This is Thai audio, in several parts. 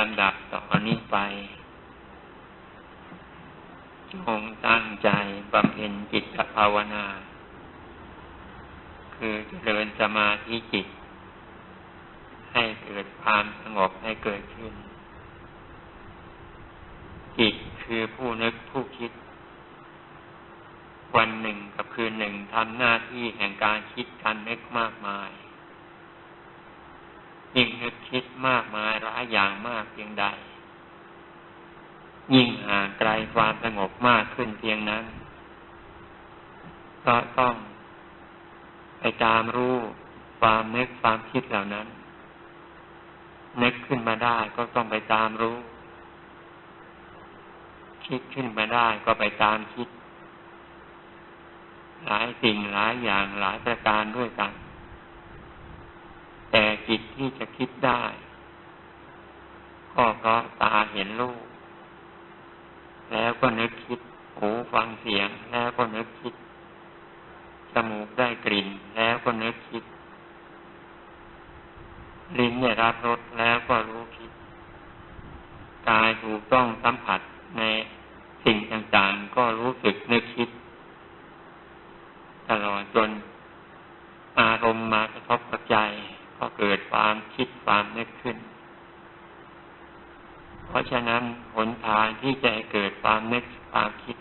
ลำดับต่อนนี้ไป จงตั้งใจบำเพ็ญจิตภาวนา คือเจริญสมาธิจิต ให้เกิดความสงบให้เกิดขึ้น จิตคือผู้นึกผู้คิด วันหนึ่งกับคืนหนึ่งทำหน้าที่แห่งการคิดการนึกมากมาย ยิ่งนึกคิดมากมายหลายอย่างมากเพียงใด ยิ่งห่างไกลความสงบมากขึ้นเพียงนั้น ก็ต้องไปตามรู้ความนึกความคิดเหล่านั้น นึกขึ้นมาได้ก็ต้องไปตามรู้ คิดขึ้นมาได้ก็ไปตามคิด หลายสิ่งหลายอย่างหลายประการด้วยกัน จิตที่จะคิดได้ ก็เพราะตาเห็นรูปแล้วก็นึกคิด หูฟังเสียง แล้วก็นึกคิด จมูกได้กลิ่น แล้วก็นึกคิด ลิ้นได้รับรสแล้วก็รู้คิด กายถูกต้องสัมผัสในสิ่งต่างๆ ก็รู้สึกนึกคิด ตลอดจนอารมณ์มากระทบกับใจ ก็เกิดความคิดความนึกขึ้น เพราะฉะนั้นหนทางที่จะเกิดความนึกความคิด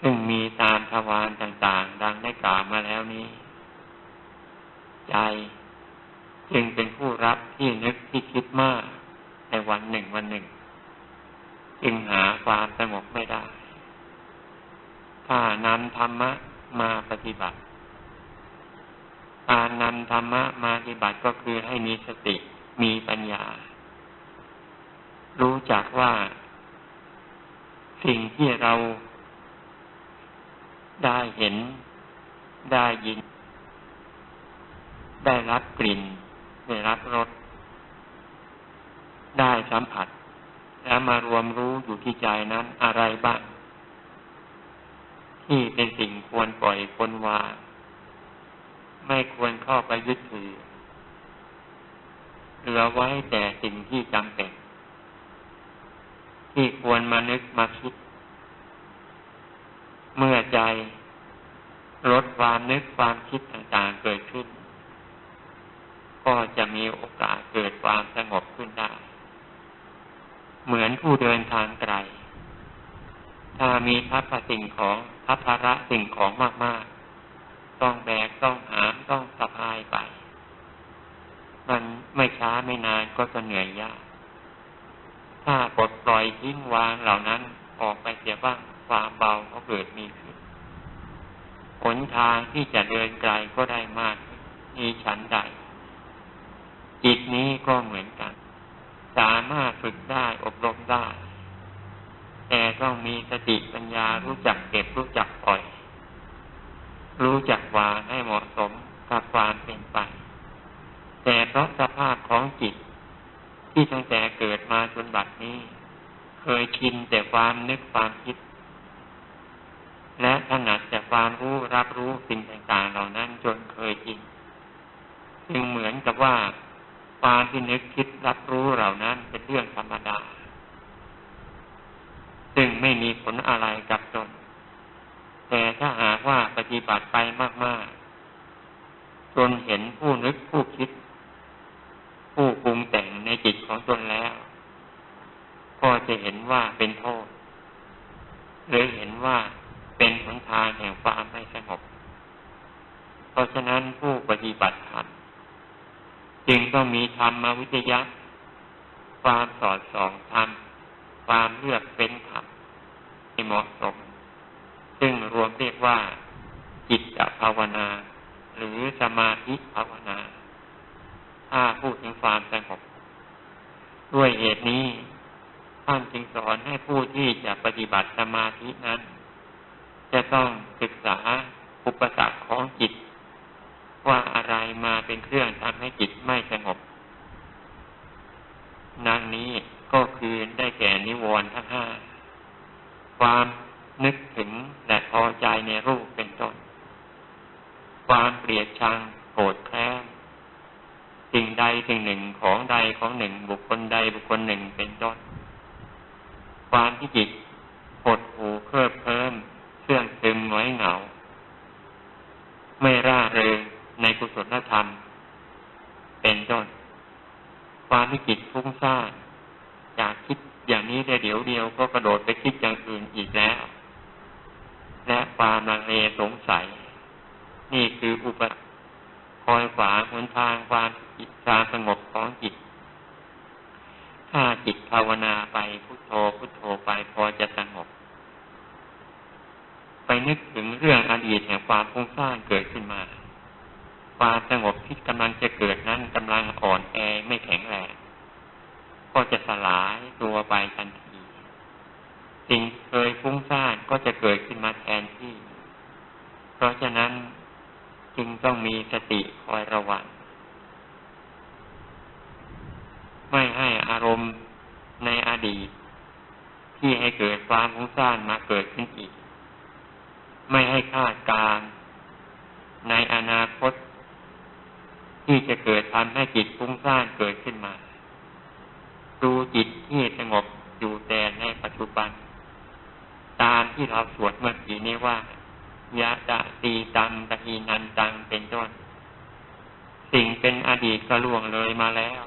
ซึ่งมีตามทวารต่าง ๆ ดังได้กล่าวมาแล้วนี้ ใจจึงเป็นผู้รับที่นึกที่คิดมากในวันหนึ่งวันหนึ่ง จึงหาความสงบไม่ได้ ถ้านำธรรมะมาปฏิบัติ การนำธรรมะมาปฏิบัติก็คือให้มีสติมีปัญญา รู้จักว่าสิ่งที่เราได้เห็น ได้ยิน ได้รับกลิ่น ได้รับรส ได้สัมผัส แล้วมารวมรู้อยู่ที่ใจนั้นอะไรบ้าง ที่เป็นสิ่งควรปล่อยควรวาง ไม่ควรเข้าไปยึดถือ เหลือไว้แต่สิ่งที่จำเป็น ที่ควรมานึกมาคิด เมื่อใจลดความนึกความคิดต่างๆเกิดขึ้น ก็จะมีโอกาสเกิดความสงบขึ้นได้ เหมือนผู้เดินทางไกล ถ้ามีทัพสิ่งของทัพภาระสิ่งของมากๆ ต้องแบกต้องหามต้องสะพายไป มันไม่ช้าไม่นานก็จะเหนื่อยยาก ถ้าปลดปล่อยทิ้งวางเหล่านั้นออกไปเสียบ้างความเบาก็เกิดมีขึ้นหนทางที่จะเดินไกลก็ได้มากมีฉันใด จิตนี้ก็เหมือนกัน สามารถฝึกได้อบรมได้ แต่ต้องมีสติปัญญารู้จักเก็บรู้จักปล่อย รู้จักวางให้เหมาะสมกับความเป็นไป แต่เพราะสภาพของจิต ที่ตั้งแต่เกิดมาจนบัดนี้ เคยชินแต่ความนึกความคิด และถนัดแต่ความรู้รับรู้สิ่งต่างๆเหล่านั้นจนเคยชินจึงเหมือนกับว่าความที่นึกคิดรับรู้เหล่านั้นเป็นเรื่องธรรมดา ซึ่งไม่มีผลอะไรกับตน แต่ถ้าหากว่าปฏิบัติไปมาก ๆ จนเห็นผู้นึกผู้คิด ผู้ปรุงแต่งในจิตของตนแล้ว ก็จะเห็นว่าเป็นโทษ หรือเห็นว่าเป็นหนทางแห่งความไม่สงบ เพราะฉะนั้นผู้ปฏิบัติธรรมจึงต้องมีธรรมวิทยาความสอดส่องธรรม ความเลือกเป็นธรรมให้เหมาะสม ซึ่งรวมเรียกว่า จิตภาวนา หรือสมาธิภาวนา ถ้าพูดถึงความสงบด้วยเหตุนี้ท่านจึงสอนให้ผู้ที่จะปฏิบัติสมาธินั้น จะต้องศึกษาอุปสรรคของจิต ว่าอะไรมาเป็นเครื่องทำให้จิตไม่สงบนังนี้ก็คือได้แก่นิวรณ์ทั้งห้าความ นึกถึงและพอใจในรูปเป็นต้น ความเกลียดชังโกรธแค้นสิ่งใดสิ่งหนึ่งของใดของหนึ่ง บุคคลใดบุคคลหนึ่งเป็นต้น ความที่จิตหดหูเคลิบเคลิ้มเสื่องซึมไว้เหงา ไม่ร่าเริงในกุศลธรรม เป็นต้น ความที่จิตฟุ้งซ่านอยากคิดอย่างนี้ได้เดี๋ยวเดียวก็กระโดดไปคิดอย่างอื่นอีกแล้ว และความลังเลสงสัย นี่คืออุปคอยขวางหนทางความจิตความสงบของจิต ถ้าจิตภาวนาไปพุโทโธพุโทโธไปพอจะสงบ ไปนึกถึงเรื่องอดีตแห่งความฟุ้งซ่านเกิดขึ้นมาความสงบที่กำลังจะเกิดนั้นกำลังอ่อนแอไม่แข็งแรงก็จะสลายตัวไปทันที สิ่งเคยฟุ้งซ่านก็จะเกิดขึ้นมาแทนที่ เพราะฉะนั้นจึงต้องมีสติคอยระวัง ไม่ให้อารมณ์ในอดีต ที่ให้เกิดความฟุ้งซ่านมาเกิดขึ้นอีก ไม่ให้คาดการในอนาคต ที่จะเกิดทำให้จิตฟุ้งซ่านเกิดขึ้นมา ดูจิตที่สงบอยู่แต่ในปัจจุบัน ตามที่เราสวดเมื่อกี้นี้ว่ายะตะตีตังตะอีนันตังเป็นต้น สิ่งเป็นอดีตก็ล่วงเลยมาแล้ว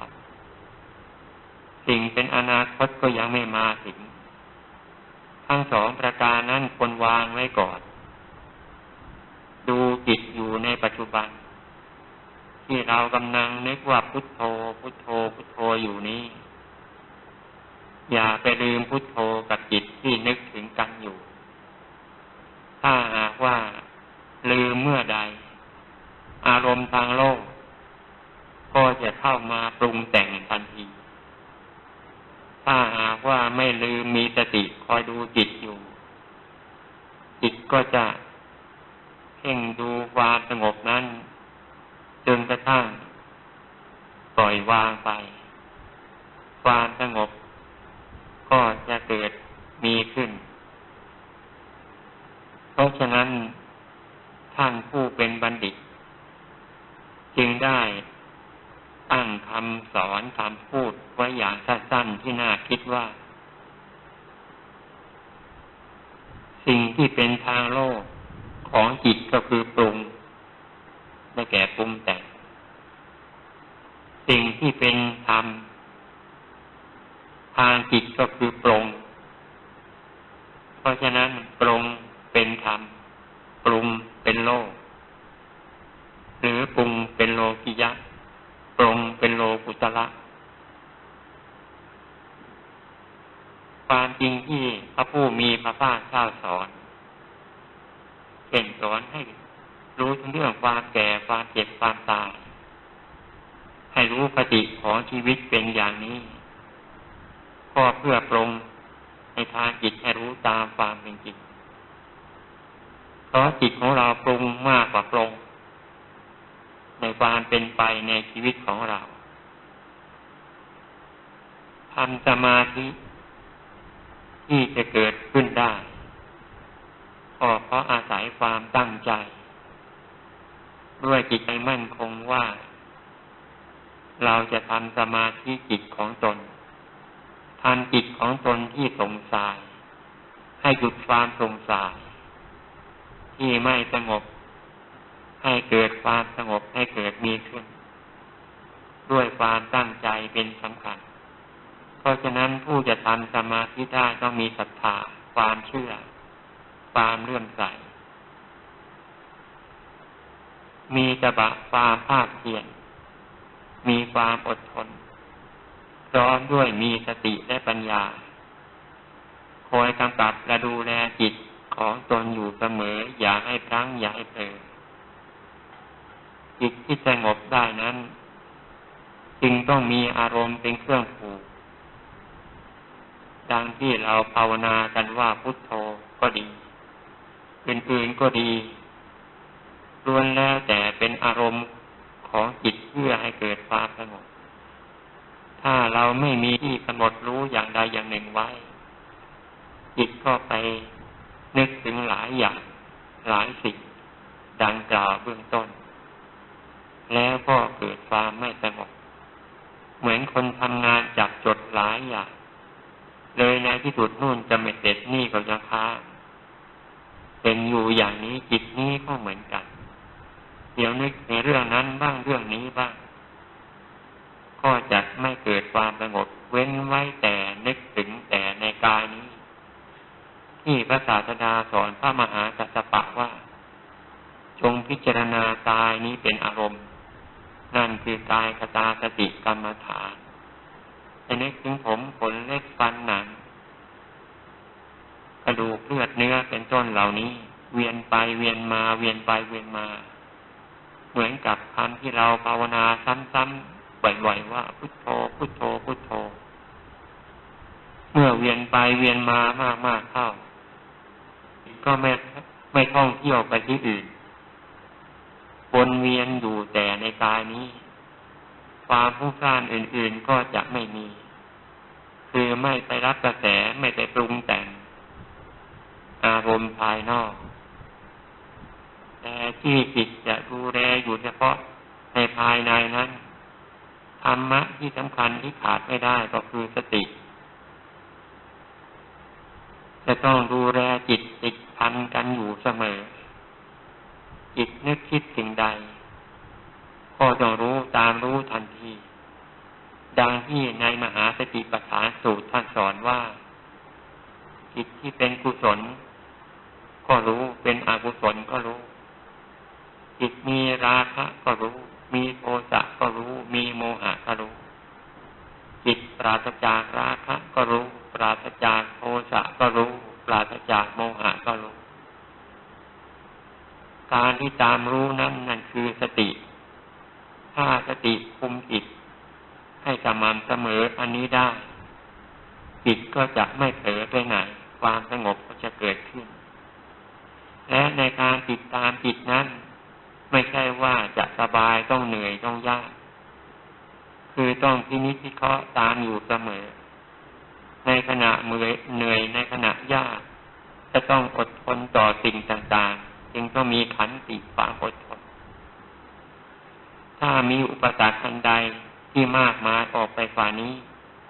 สิ่งเป็นอนาคตก็ยังไม่มาถึง ทั้งสองประการนั้นควรวางไว้ก่อน ดูจิตอยู่ในปัจจุบัน ที่เรากำลังนึกว่าพุทโธ พุทโธ พุทโธอยู่นี้ อย่าไปลืมพุทโธกับจิตที่นึกถึงกันอยู่ ถ้าหากว่าลืมเมื่อใด อารมณ์ทางโลก ก็จะเข้ามาปรุงแต่งทันที ถ้าหากว่าไม่ลืมมีสติคอยดูจิตอยู่ จิตก็จะเพ่งดูความสงบนั้นจนกระทั่งปล่อยวางไป ความสงบ ก็จะเกิดมีขึ้น เพราะฉะนั้นท่านผู้เป็นบัณฑิต จึงได้ตั้งคำสอนคำพูดไว้อย่างสั้นๆที่น่าคิดว่า สิ่งที่เป็นทางโลกของจิตก็คือปรุงได้แก่ปรุงแต่งสิ่งที่เป็นธรรม ทางจิตก็คือปรง เพราะฉะนั้นปรงเป็นธรรม ปรุงเป็นโลก หรือปรุงเป็นโลกิยะ ปรงเป็นโลกุตละความจริงที่พระผู้มีพระภาคเจ้าสอนเป็นสอนให้รู้ถึงเรื่องความแก่ความเจ็บความตาย ให้รู้ปฏิของชีวิตเป็นอย่างนี้ ก็เพื่อปรงในทางจิตให้รู้ตามความเป็นจริงเพราะจิตของเราปรุงมากกว่าปรงในความเป็นไปในชีวิตของเราทำสมาธิที่จะเกิดขึ้นได้ก็เพราะอาศัยความตั้งใจ ด้วยจิตใจมั่นคงว่า เราจะทำสมาธิจิตของตน ทันจิตของตนที่สงสายให้หยุดความสงสายที่ไม่สงบ ให้เกิดความสงบให้เกิดมีขึ้น ด้วยความตั้งใจเป็นสำคัญ เพราะฉะนั้นผู้จะทำสมาธิได้ต้องมีศรัทธาความเชื่อ ความเลื่อมใส มีตบะความภาคเพียรมีความอดทน พร้อมด้วยมีสติและปัญญา คอยกำกับและดูแลจิตของตนอยู่เสมอ อย่าให้พลั้งอย่าให้เผลอจิตที่สงบได้นั้น จึงต้องมีอารมณ์เป็นเครื่องผูกดังที่เราภาวนากันว่าพุทโธก็ดีเป็นอื่นก็ดีล้วนแล้วแต่เป็นอารมณ์ของจิตเพื่อให้เกิดความสงบ ถ้าเราไม่มีที่กำหนดรู้อย่างใดอย่างหนึ่งไว้ จิตก็ไปนึกถึงหลายอย่างหลายสิ่งดังกล่าวเบื้องต้น แล้วก็เกิดความไม่สงบ เหมือนคนทำงานจับจดหลายอย่าง เลยในที่สุดนู่นจะไม่เสร็จนี่ก็ยังค้าเป็นอยู่อย่างนี้จิตนี้ก็เหมือนกัน เดี๋ยวนึกในเรื่องนั้นบ้างเรื่องนี้บ้าง ก็จะไม่เกิดความสงบเว้นไว้แต่นึกถึงแต่ในกายนี้ ที่พระศาสดาสอนพระมหากัสสปะว่า จงพิจารณากายนี้เป็นอารมณ์ นั่นคือกายกตาสติกรรมฐานจะนึกถึงผมขนเล็กฟันหนังกระดูกเลือดเนื้อเป็นต้นเหล่านี้ เวียนไปเวียนมา เวียนไปเวียนมา เหมือนกับคำที่เราภาวนาซ้ำๆ บ่อยๆว่า พุทโธพุทโธพุทโธ เมื่อเวียนไปเวียนมามากๆเข้า ก็ไม่ไม่ท่องเที่ยวไปที่อื่นวนเวียนอยู่แต่ในกายนี้ ความผู้สร้างอื่นๆก็จะไม่มี คือไม่ไปรับกระแสไม่ไปปรุงแต่ง อารมณ์ภายนอก แต่ที่จิตจะดูแลอยู่เฉพาะในภายในนั้น ธรรมะที่สำคัญที่ขาดไม่ได้ก็คือสติ จะต้องดูแลจิตติดพันกันอยู่เสมอ จิตนึกคิดสิ่งใด ก็ต้องรู้ตามรู้ทันที ดังที่ในมหาสติปัฏฐานสูตรท่านสอนว่า จิตที่เป็นกุศล ก็รู้เป็นอกุศลก็รู้ จิตมีราคะก็รู้ มีโทสะก็รู้ มีโมหะก็รู้ จิตปราศจากราคะก็รู้ ปราศจากโทสะก็รู้ ปราศจากโมหะก็รู้ การที่ตามรู้นั้นนั่นคือสติ ถ้าสติคุมจิต ให้สม่ำเสมออันนี้ได้ จิตก็จะไม่เผลอไปไหน ความสงบก็จะเกิดขึ้น และในการติดตามจิตนั้น ไม่ใช่ว่าจะสบายต้องเหนื่อยต้องยาก คือต้องพินิจพิเคราะห์ตามอยู่เสมอ ในขณะเมื่อยเหนื่อยในขณะยาก จะต้องอดทนต่อสิ่งต่างๆ จึงต้องมีขันติความอดทน ถ้ามีอุปสรรคทันใดที่มากมายออกไปฝ่านี้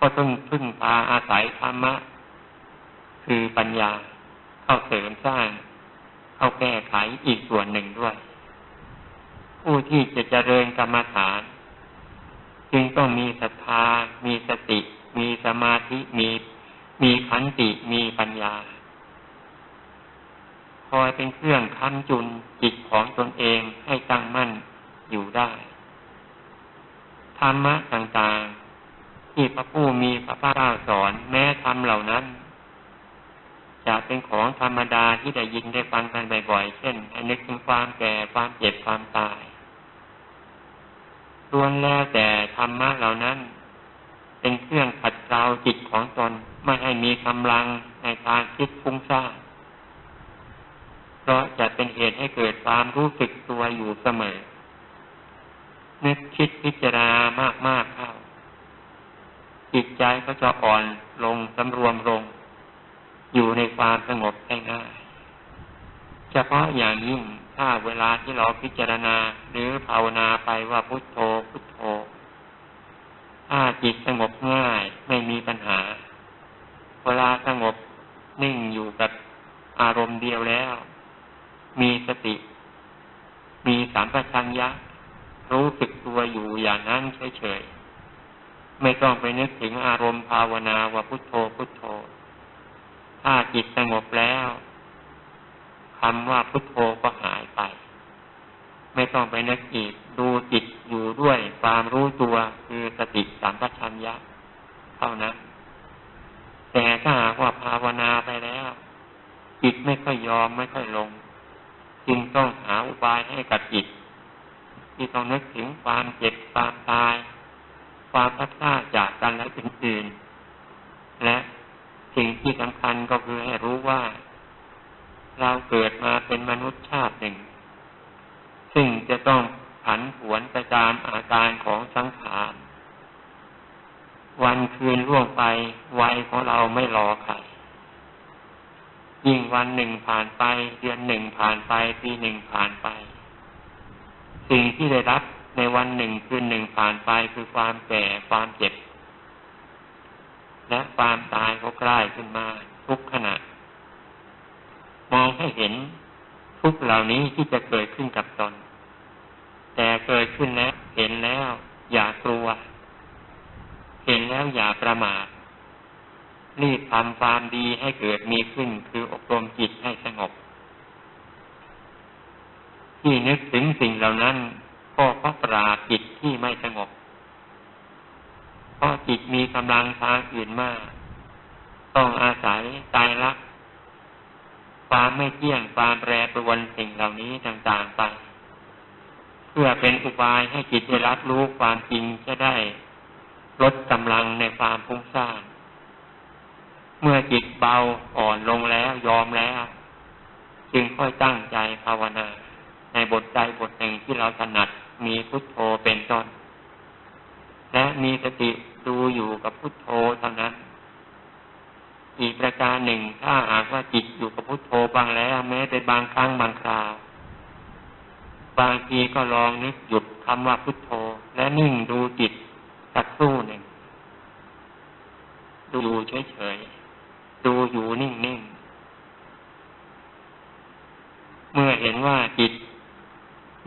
ก็ต้องพึ่งพาอาศัยธรรมะ คือปัญญาเข้าเสริมสร้างเอาแก้ไขอีกส่วนหนึ่งด้วย ผู้ที่จะเจริญกรรมฐาน จึงต้องมีศรัทธา มีสติ มีสมาธิ มีมีขันติมีปัญญา คอยเป็นเครื่องค้ำจุนจิตของตนเองให้ตั้งมั่นอยู่ได้ ธรรมะต่างๆ ที่พระผู้มีพระภาคสอนแม้ธรรมเหล่านั้นจะเป็นของธรรมดาที่ได้ยินได้ฟังกันบ่อยๆ เช่น ให้นึกถึงความแก่ ความเจ็บ ความตาย ส่วนแล้วแต่ธรรมะเหล่านั้น เป็นเครื่องขัดเกลาจิตของตนไม่ให้มีกำลังในการคิดฟุ้งซ่านเพราะจะเป็นเหตุให้เกิดความรู้สึกตัวอยู่เสมอ นึกคิดพิจารณามากๆเข้าจิตใจก็จะอ่อนลงสำรวมลง อยู่ในความสงบได้ง่ายเฉพาะอย่างยิ่ง ถ้าเวลาที่เราพิจารณาหรือภาวนาไปว่าพุทโธพุทโธถ้าจิตสงบง่ายไม่มีปัญหา เวลาสงบนิ่งอยู่กับอารมณ์เดียวแล้ว มีสติ มีสามปัญญะ รู้สึกตัวอยู่อย่างนั้นเฉยๆ ไม่ต้องไปนึกถึงอารมณ์ภาวนาว่าพุทโธพุทโธ ถ้าจิตสงบแล้ว คำว่าพุทโธก็หายไป ไม่ต้องไปนึกอีกดูจิตอยู่ด้วยความรู้ตัวคือสติสัมปชัญญะเท่านั้นแต่ถ้าหากว่าภาวนาไปแล้ว จิตไม่ค่อยยอมไม่ค่อยลง จึงต้องหาอุบายให้กับจิต ที่ต้องนึกถึงความเจ็บความตาย ความพัดพลาดจากกันและอื่นๆและสิ่งที่สำคัญก็คือให้รู้ว่า เราเกิดมาเป็นมนุษย์ชาติหนึ่ง ซึ่งจะต้องผันผวนไปตามอาการของสังขารวันคืนล่วงไปวัยของเราไม่รอใครยิ่งวันหนึ่งผ่านไป เดือนหนึ่งผ่านไปปีหนึ่งผ่านไป สิ่งที่ได้รับในวันหนึ่งคืนหนึ่งผ่านไปคือความแก่ความเจ็บ และความตายก็ใกล้ขึ้นมาทุกขณะ มองให้เห็นทุกเหล่านี้ที่จะเกิดขึ้นกับตน แต่เกิดขึ้นแล้วเห็นแล้ว อย่ากลัว เห็นแล้วอย่าประมาทรีบทำความดีให้เกิดมีขึ้นคืออบรมจิตให้สงบ ที่นึกถึงสิ่งเหล่านั้นก็เพราะปราจิตที่ไม่สงบ เพราะจิตมีกำลังทางอื่นมาก ต้องอาศัยตายรัก ความไม่เที่ยงความแปรปรวนสิ่งเหล่านี้ต่างๆไป เพื่อเป็นอุบายให้จิตได้รับรู้ความจริงจะได้ลดกำลังในความฟุ้งซ่านเมื่อจิตเบาอ่อนลงแล้วยอมแล้ว จึงค่อยตั้งใจภาวนา ในบทใดบทหนึ่งที่เราถนัดมีพุทโธเป็นต้น และมีสติดูอยู่กับพุทโธเท่านั้น อีกประการหนึ่ง ถ้าหากว่าจิตอยู่กับพุทโธบางแล้วแม้แต่บางครั้งบางคราวบางทีก็ลองนึกหยุดคำว่าพุทโธ และนิ่งดูจิตสักครู่หนึ่ง ดูเฉยๆดูอยู่นิ่งๆ เมื่อเห็นว่าจิต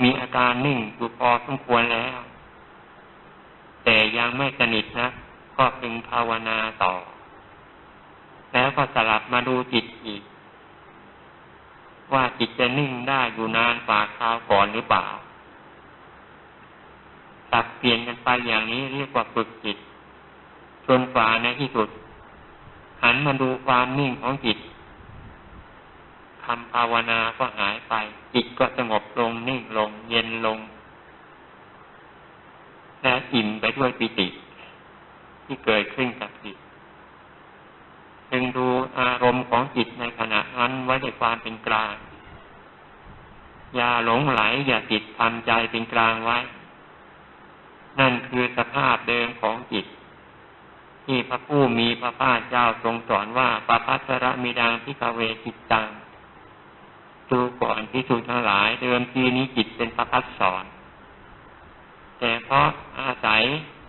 มีอาการนิ่งอยู่พอสมควรแล้ว แต่ยังไม่สนิทนะ ก็พึงภาวนาต่อ แล้วก็สลับมาดูจิตอีก ว่าจิตจะนิ่งได้อยู่นานกว่าคราวก่อนหรือเปล่าตัดเปลี่ยนกันไปอย่างนี้เรียกว่าฝึกจิตจนกว่าในที่สุด หันมาดูความนิ่งของจิตคำภาวนาก็หายไป จิตก็สงบลงนิ่งลง เย็นลง และอิ่มไปด้วยปิติ ที่เกิดขึ้นกับจิต จึงดูอารมณ์ของจิตในขณะนั้นไว้ในความเป็นกลาง อย่าหลงไหลอย่าติดทำใจเป็นกลางไว้ นั่นคือสภาพเดิมของจิต ที่พระผู้มีพระภาคเจ้าทรงสอนว่าปปัสระมีดังพิกเวจิตตังดูก่อนพิสูจน์ทั้งหลายเดิมทีนี้จิตเป็นประพัดสอน แต่เพราะอาศัย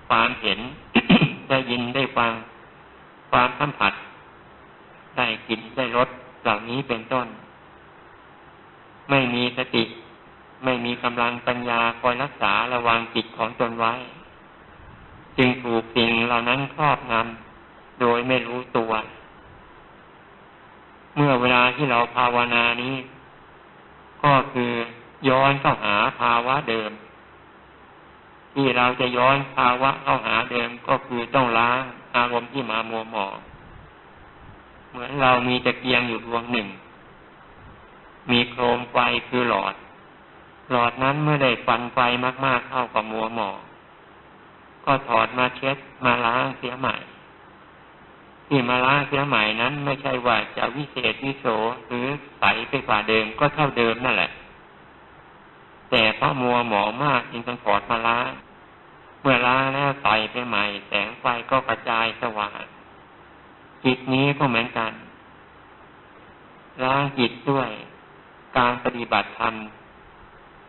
ความเห็นได้ยินได้ฟังความสัมผัส ได้กลิ่นได้รสเหล่านี้เป็นต้น ไม่มีสติ ไม่มีกำลังปัญญาคอยรักษาระวังจิตของตนไว้ จึงถูกสิ่งเหล่านั้นครอบงำโดยไม่รู้ตัว เมื่อเวลาที่เราภาวนานี้ ก็คือย้อนเข้าหาภาวะเดิม ที่เราจะย้อนภาวะเข้าหาเดิมก็คือต้องล้างอารมณ์ที่มามัวหมอง เหมือนเรามีตะเกียงอยู่ดวงหนึ่ง มีโคมไฟคือหลอด หลอดนั้นเมื่อได้ฟันไฟมากๆเข้ากับมัวหมองก็ถอดมาเช็ดมาล้างเสียใหม่ ที่มาล้างเสียใหม่นั้นไม่ใช่ว่าจะวิเศษวิโสหรือใสไปกว่าเดิมก็เท่าเดิมนั่นแหละ แต่เพราะมัวหมองมากจึงต้องถอดมาล้างเมื่อล้างแล้วใส่ไปใหม่ แสงไฟก็กระจายสว่าง จิตนี้ก็เหมือนกันล้างจิตด้วยการปฏิบัติธรรม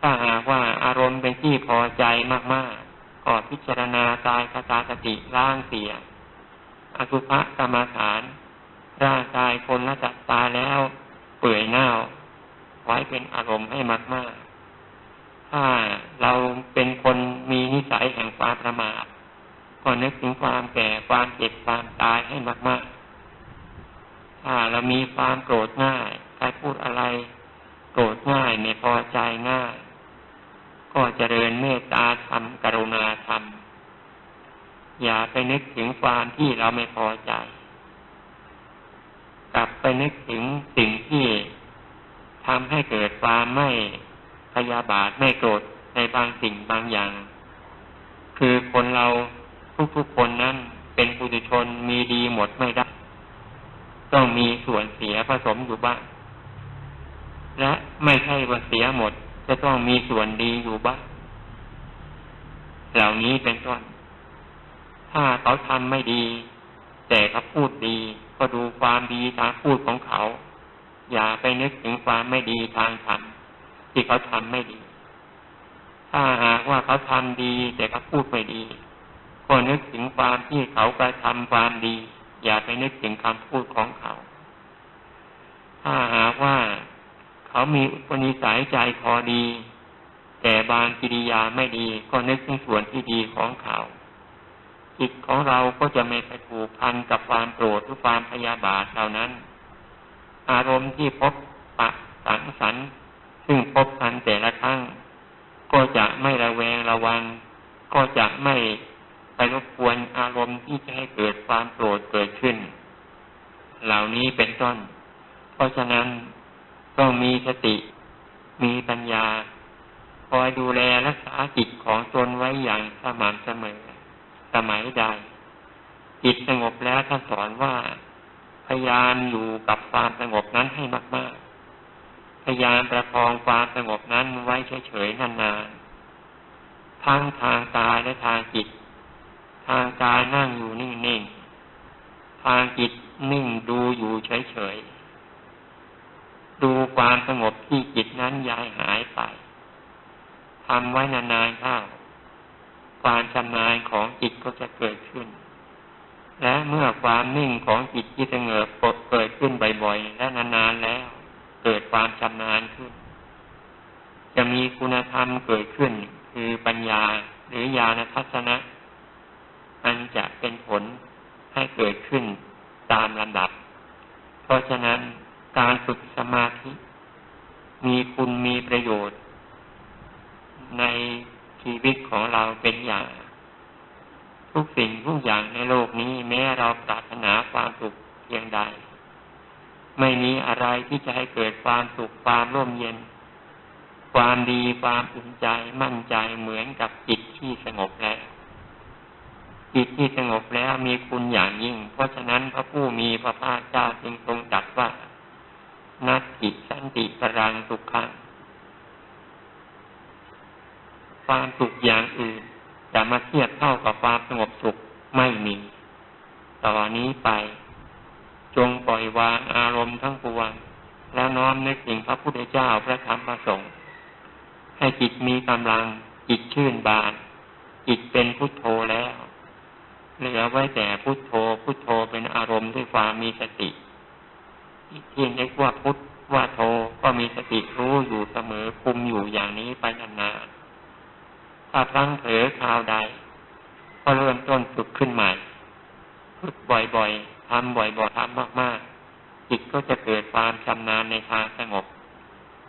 ถ้าหากว่าอารมณ์เป็นที่พอใจมากๆก็พิจารณากายคตาสติร่างเสีย อสุภกรรมฐาน ร่างกายคนละจัดตาแล้วเปื่อยเน่า ไว้เป็นอารมณ์ให้มากๆ ถ้าเราเป็นคนมีนิสัยแห่งความประมาทก็นึกถึงความแก่ความเจ็บความตายให้มากๆ ถ้าเรามีความโกรธง่ายใครพูดอะไร โกรธง่ายไม่พอใจง่าย ก็เจริญเมตตาธรรมกรุณาธรรม อย่าไปนึกถึงความที่เราไม่พอใจ กลับไปนึกถึงสิ่งที่ทำให้เกิดความไม่พยาบาทไม่โกรธในบางสิ่งบางอย่าง คือคนเราทุกๆคนนั้นเป็นปุถุชนมีดีหมดไม่ได้ ต้องมีส่วนเสียผสมอยู่บ้าง และไม่ใช่ว่าเสียหมด จะต้องมีส่วนดีอยู่บ้างเหล่านี้เป็นต้น ถ้าเขาทำไม่ดี แต่เขาพูดดี ก็ดูความดีทางพูดของเขา อย่าไปนึกถึงความไม่ดีทางทำที่เขาทำไม่ดี ถ้าหากว่าเขาทำดี แต่เขาพูดไม่ดี ก็นึกถึงความที่เขากระทำความดี อย่าไปนึกถึงคำพูดของเขา ถ้าหากว่าเขามีอุปนิสัยใจคอดี แต่บางกิริยาไม่ดีก็นึกถึงส่วนที่ดีของเขาจิตของเราก็จะไม่ไปผูกพันกับความโกรธหรือความพยาบาทเหล่านั้น อารมณ์ที่พบปะสังสรรค์ซึ่งพบกันแต่ละครั้ง ก็จะไม่ระแวงระวัง ก็จะไม่ ไปรบกวนอารมณ์ที่จะให้เกิดความโกรธเกิดขึ้น เหล่านี้เป็นต้น เพราะฉะนั้นต้องมีสติ มีปัญญา คอยดูแลรักษาจิตของตนไว้อย่างสม่ำเสมอ สมัยใด จิตสงบแล้วท่านสอนว่า พยายามอยู่กับความสงบนั้นให้มากๆ พยายามประคองความสงบนั้นไว้เฉยๆนานๆ ทั้งทางกายและทางจิต ทางกายนั่งอยู่นิ่งๆทางจิตนิ่งดูอยู่เฉยๆ ดูความสงบที่จิตนั้นย้ายหายไปทำไว้นานๆเข้าความชำนาญของจิตก็จะเกิดขึ้น และเมื่อความนิ่งของจิตที่สงบปดเกิดขึ้นบ่อยๆ และนานๆแล้ว เกิดความชำนาญขึ้น จะมีคุณธรรมเกิดขึ้น คือปัญญาหรือญาณทัศนะ อันจะเป็นผลให้เกิดขึ้นตามลำดับ เพราะฉะนั้นการฝึกสมาธิ มีคุณมีประโยชน์ ในชีวิตของเราเป็นอย่าง ทุกสิ่งทุกอย่างในโลกนี้ แม้เราปรารถนาความสุขเพียงใด ไม่มีอะไรที่จะให้เกิดความสุขความร่มเย็น ความดีความอุ่นใจมั่นใจเหมือนกับจิตที่สงบแล้ว จิตที่สงบแล้วมีคุณอย่างยิ่ง เพราะฉะนั้นพระผู้มีพระภาคเจ้าจึงทรงตรัสว่า นัตติสันติปรังสุขังความสุขอย่างอื่นจะมาเทียบเท่ากับความสงบสุขไม่มีต่อนนี้ไป จงปล่อยวางอารมณ์ทั้งปวง แล้วน้อมนึกถึงพระพุทธเจ้าพระธรรมพระสงฆ์ให้จิตมีกำลังจิตชื่นบาน จิตเป็นพุทโธแล้ว เหลือไว้แต่พุทโธ พุทโธเป็นอารมณ์ด้วยความมีสติที่เรียกว่าพุทว่าโทก็มีสติรู้อยู่เสมอคุมอยู่อย่างนี้ไปนานๆถ้าพลั้งเผลอคราวใด ก็เริ่มต้นฝึกขึ้นใหม่ฝึกบ่อยๆทำบ่อยๆทำมากๆจิตก็จะเกิดความชำนาญในทางสงบ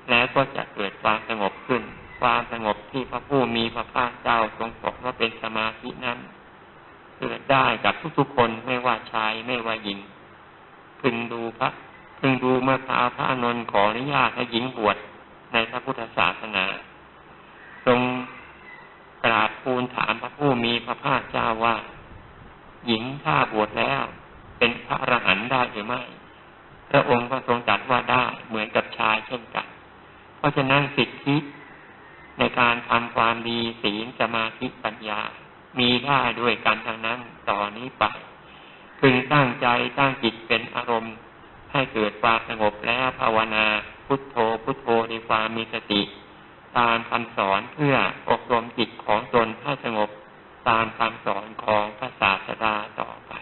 แล้วก็จะเกิดความสงบขึ้น ความสงบที่พระผู้มีพระภาคเจ้าทรงบอกว่าเป็นสมาธินั้น เกิดได้กับทุกๆคนไม่ว่าชายไม่ว่าหญิง พึงดูพระพึงดูเมื่อพระพระอนนท์ขออนุญาตให้หญิงบวชในพระพุทธศาสนา ทรงกราบทูลถามพระผู้มีพระภาคเจ้าว่า หญิงถ้าบวชแล้ว เป็นพระอรหันต์ได้หรือไม่พระองค์ก็ทรงจัดว่าได้เหมือนกับชายเช่นกัน เพราะฉะนั้นสิทธิในการทำความดีศีลสมาธิปัญญา มีได้ด้วยกันทางนั้นต่อนนี้ไปพึงตั้งใจตั้งจิตเป็นอารมณ์ ให้เกิดความสงบและภาวนาพุทโธพุทโธในความมีสติ ตามคำสอนเพื่ออบรมจิตของตนให้สงบตามคำสอนของพระศาสดาต่อไป